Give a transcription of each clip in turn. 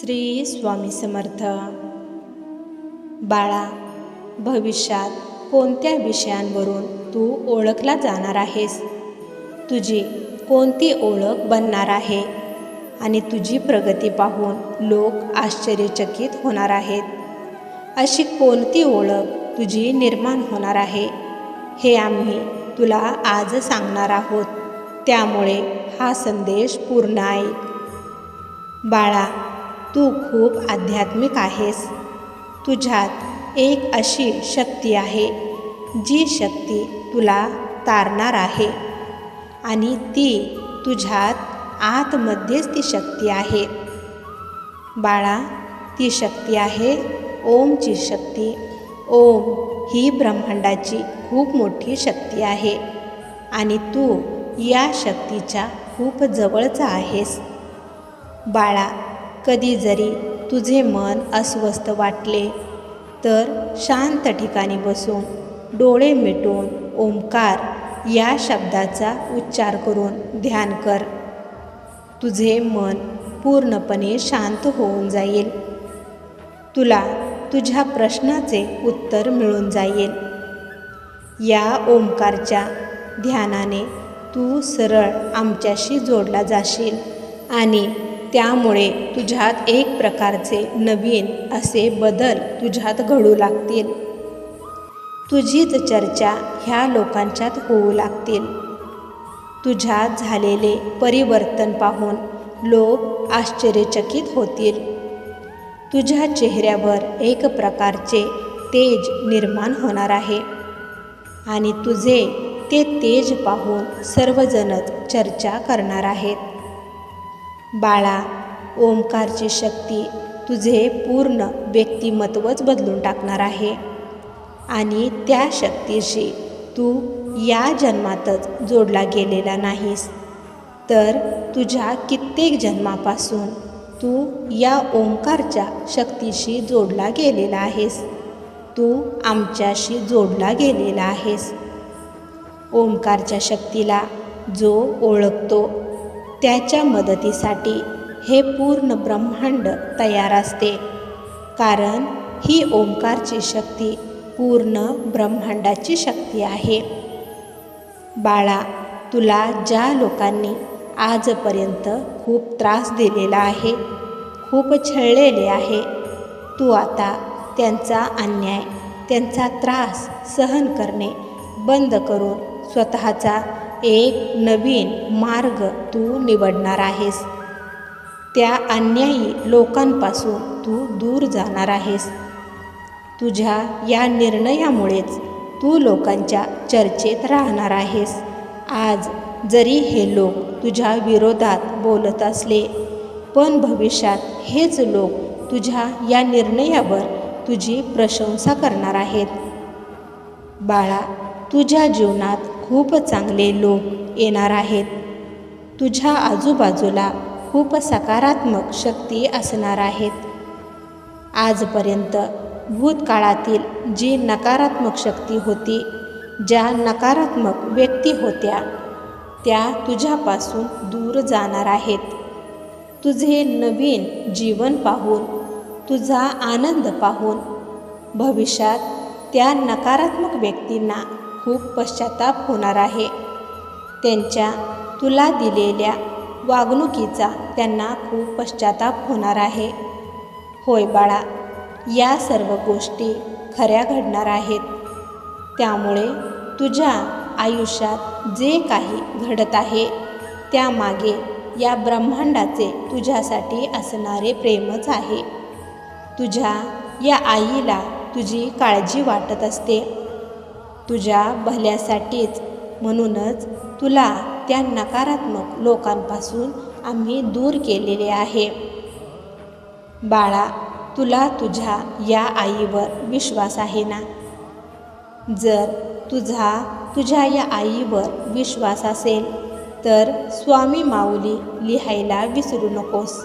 श्री स्वामी समर्थ. बाळा भविष्यात कोणत्या विषयांवरून तू ओळखला जाणार आहेस? तुझी कोणती ओळख बनणार आहे? आणि तुझी प्रगती पाहून लोक आश्चर्यचकित होणार आहेत. अशी कोणती ओळख तुझी निर्माण होणार आहे? हे आम्ही तुला आज सांगणार आहोत. त्यामुळे हा संदेश पूर्ण ऐक बाळा तू खूप आध्यात्मिक आहेस. तुझ्यात एक अशी शक्ती आहे जी शक्ती तुला तारणार आहे. आणि ती तुझ्यात आतमध्येच ती शक्ती आहे. बाळा ती शक्ती आहे ओमची शक्ती. ओम ही ब्रह्मांडाची खूप मोठी शक्ती आहे. आणि तू या शक्तीच्या खूप जवळचा आहेस. बाळा कधी जरी तुझे मन अस्वस्थ वाटले तर शांत ठिकाणी बसून डोळे मिटून ओंकार या शब्दाचा उच्चार करून ध्यान कर. तुझे मन पूर्णपणे शांत होऊन जाईल. तुला तुझ्या प्रश्नाचे उत्तर मिळून जाईल. या ओंकारच्या ध्यानाने तू सरळ आमच्याशी जोडला जाशील आणि त्यामुळे तुझ्यात एक प्रकारचे नवीन असे बदल तुझ्यात घडू लागतील. तुझीच चर्चा ह्या लोकांच्यात होऊ लागतील. तुझ्यात झालेले परिवर्तन पाहून लोक आश्चर्यचकित होतील. तुझ्या चेहऱ्यावर एक प्रकारचे तेज निर्माण होणार आहे. आणि तुझे ते तेज पाहून सर्वजणच चर्चा करणार आहेत. बाळा ओंकारची शक्ती तुझे पूर्ण व्यक्तिमत्वच बदलून टाकणार आहे. आणि त्या शक्तीशी तू या जन्मातच जोडला गेलेला नाहीस. तर तुझ्या कित्येक जन्मापासून तू या ओंकारच्या शक्तीशी जोडला गेलेला आहेस. तू आमच्याशी जोडला गेलेला आहेस. ओंकारच्या शक्तीला जो ओळखतो त्याच्या मदतीसाठी हे पूर्ण ब्रह्मांड तयार असते. कारण ही ओंकारची शक्ती पूर्ण ब्रह्मांडाची शक्ती आहे. बाळा तुला ज्या लोकांनी आजपर्यंत खूप त्रास दिलेला आहे खूप छळलेले आहे तू आता त्यांचा अन्याय त्यांचा त्रास सहन करणे बंद करून स्वतःचा एक नवीन मार्ग तू निवडणार आहेस. त्या अन्यायी लोकांपासून तू दूर जाणार आहेस. तुझ्या या निर्णयामुळेच तू लोकांच्या चर्चेत राहणार आहेस. आज जरी हे लोक तुझ्या विरोधात बोलत असले पण भविष्यात हेच लोक तुझ्या या निर्णयावर तुझी प्रशंसा करणार आहेत. बाळा तुझ्या जीवनात खूप चांगले लोक येणार आहेत. तुझ्या आजूबाजूला खूप सकारात्मक शक्ती असणार आहेत. आजपर्यंत भूतकाळातील जी नकारात्मक शक्ती होती ज्या नकारात्मक व्यक्ती होत्या त्या तुझ्यापासून दूर जाणार आहेत. तुझे नवीन जीवन पाहून तुझा आनंद पाहून भविष्यात त्या नकारात्मक व्यक्तींना खूप पश्चाताप होणार आहे. त्यांच्या तुला दिलेल्या वागणुकीचा त्यांना खूप पश्चाताप होणार आहे. होय बाळा या सर्व गोष्टी खऱ्या घडणार आहेत. त्यामुळे तुझ्या आयुष्यात जे काही घडत आहे त्यामागे या ब्रह्मांडाचे तुझ्यासाठी असणारे प्रेमच आहे. तुझ्या या आईला तुझी काळजी वाटत असते. तुझ्या भल्यासाठीच. म्हणूनच तुला त्या नकारात्मक लोकांपासून आम्ही दूर केलेले आहे. बाळा तुला तुझ्या या आईवर विश्वास आहे ना? जर तुझा तुझ्या या आईवर विश्वास असेल तर स्वामी माऊली लिहायला विसरू नकोस.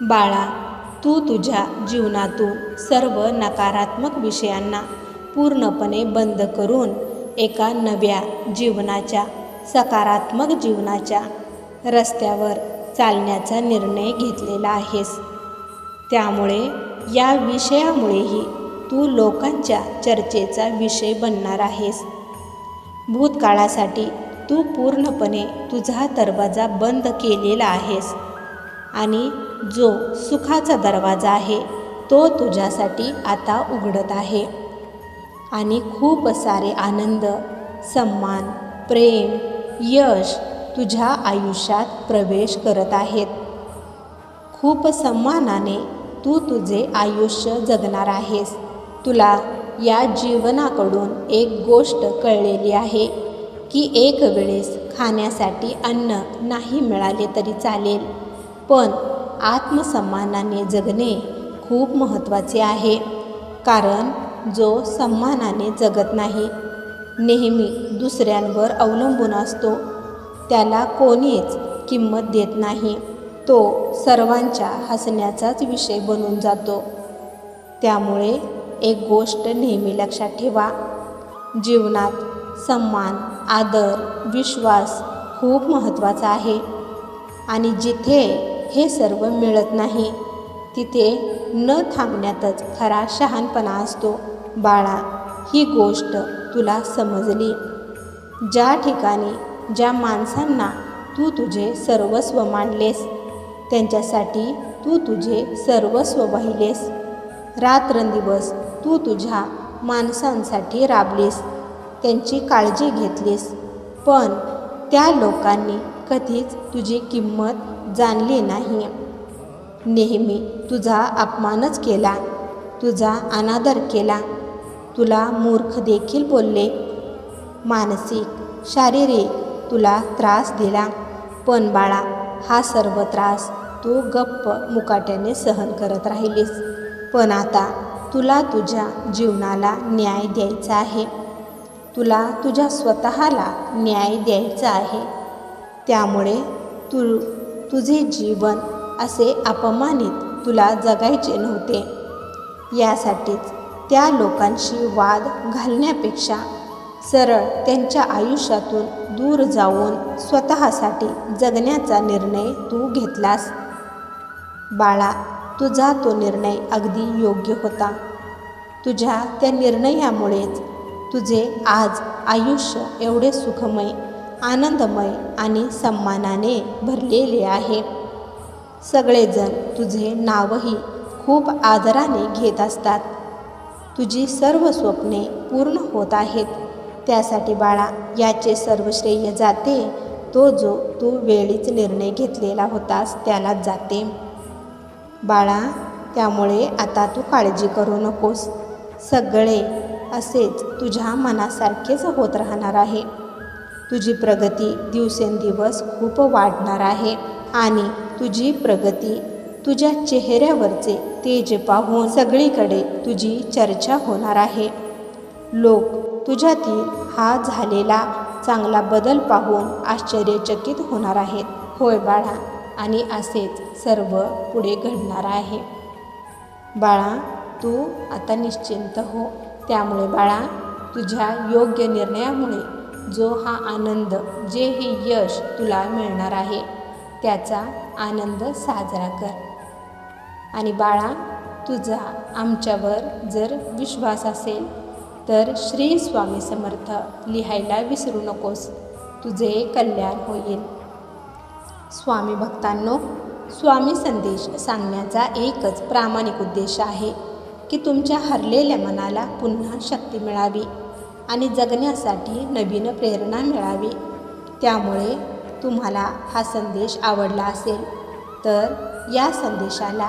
बाळा तू तुझ्या जीवनातून सर्व नकारात्मक विषयांना पूर्णपणे बंद करून एका नव्या जीवनाच्या सकारात्मक जीवनाच्या रस्त्यावर चालण्याचा निर्णय घेतलेला आहेस. त्यामुळे या विषयामुळेही तू लोकांच्या चर्चेचा विषय बनणार आहेस. भूतकाळासाठी तू पूर्णपणे तुझा दरवाजा बंद केलेला आहेस आणि जो सुखाचा दरवाजा आहे तो तुझ्यासाठी आता उघडत आहे. आणि खूप सारे आनंद सन्मान प्रेम यश तुझ्या आयुष्यात प्रवेश करत आहेत. खूप सन्मानाने तू तुझे आयुष्य जगणार आहेस. तुला या जीवनाकडून एक गोष्ट कळलेली आहे की एक वेळेस खाण्यासाठी अन्न नाही मिळाले तरी चालेल पण आत्मसन्मानाने जगणे खूप महत्त्वाचे आहे. कारण जो सन्मानाने जगत नाही नेहमी दुसऱ्यांवर अवलंबून असतो. त्याला कोणीच किंमत देत नाही. तो सर्वांच्या हसण्याचाच विषय बनून जातो. त्यामुळे एक गोष्ट नेहमी लक्षात ठेवा. जीवनात सन्मान आदर विश्वास खूप महत्त्वाचा आहे. आणि जिथे हे सर्व मिळत नाही तिथे न थांबण्यातच खरा शहाणपणा असतो. बाळा ही गोष्ट तुला समजली. ज्या ठिकाणी ज्या माणसांना तू तुझे सर्वस्व मानलेस त्यांच्यासाठी तू तुझे सर्वस्व वाहिलेस रात्रंदिवस तू तुझ्या माणसांसाठी राबलीस त्यांची काळजी घेतलीस पण त्या लोकांनी कधीच तुझी किंमत जाणली नाही. नेहमी तुझा अपमानच केला तुझा अनादर केला तुला मूर्ख देखील बोलले. मानसिक शारीरिक तुला त्रास दिला. पण बाळा हा सर्व त्रास तू गप्प मुकाट्याने सहन करत राहिलीस. पण आता तुला तुझ्या जीवनाला न्याय द्यायचा आहे. तुला तुझ्या स्वतःला न्याय द्यायचा आहे. त्यामुळे तू तुझे जीवन असे अपमानित तुला जगायचे नव्हते. यासाठीच त्या लोकांशी वाद घालण्यापेक्षा सरळ त्यांच्या आयुष्यातून दूर जाऊन स्वतःसाठी जगण्याचा निर्णय तू घेतलास. बाळा तुझा तो निर्णय अगदी योग्य होता. तुझ्या त्या निर्णयामुळेच तुझे आज आयुष्य एवढे सुखमय आनंदमय आणि सन्मानाने भरलेले आहे. सगळेजण तुझे नावही खूप आदराने घेत असतात. तुझी सर्व स्वप्ने पूर्ण होत आहेत. त्यासाठी बाळा याचे सर्व श्रेय जाते. तो जो तू वेळीच निर्णय घेतलेला होतास त्यालाच जाते. बाळा त्यामुळे आता तू काळजी करू नकोस. सगळे असेच तुझ्या मनासारखेच होत राहणार आहे. तुझी प्रगती दिवसेंदिवस खूप वाढणार आहे आणि तुझी प्रगती तुझ्या चेहऱ्यावरचे तेज पाहून सगळीकडे तुझी चर्चा होणार आहे. लोक तुझ्यातील हा झालेला चांगला बदल पाहून आश्चर्यचकित होणार आहेत. होय बाळा आणि असेच सर्व पुढे घडणार आहे. बाळा तू आता निश्चिंत हो. त्यामुळे बाळा तुझ्या योग्य निर्णयामुळे जो हा आनंद जे हे यश तुला मिळणार आहे त्याचा आनंद साजरा कर. आणि बाळा तुझा आमच्यावर जर विश्वास असेल तर श्री स्वामी समर्थ लिहायला विसरू नकोस. तुझे कल्याण होईल. स्वामी भक्तांनो स्वामी संदेश सांगण्याचा एकच प्रामाणिक उद्देश आहे की तुमच्या हरलेल्या मनाला पुन्हा शक्ती मिळावी आणि जगण्यासाठी नवीन प्रेरणा मिळावी. त्यामुळे तुम्हाला हा संदेश आवडला असेल तर या संदेशाला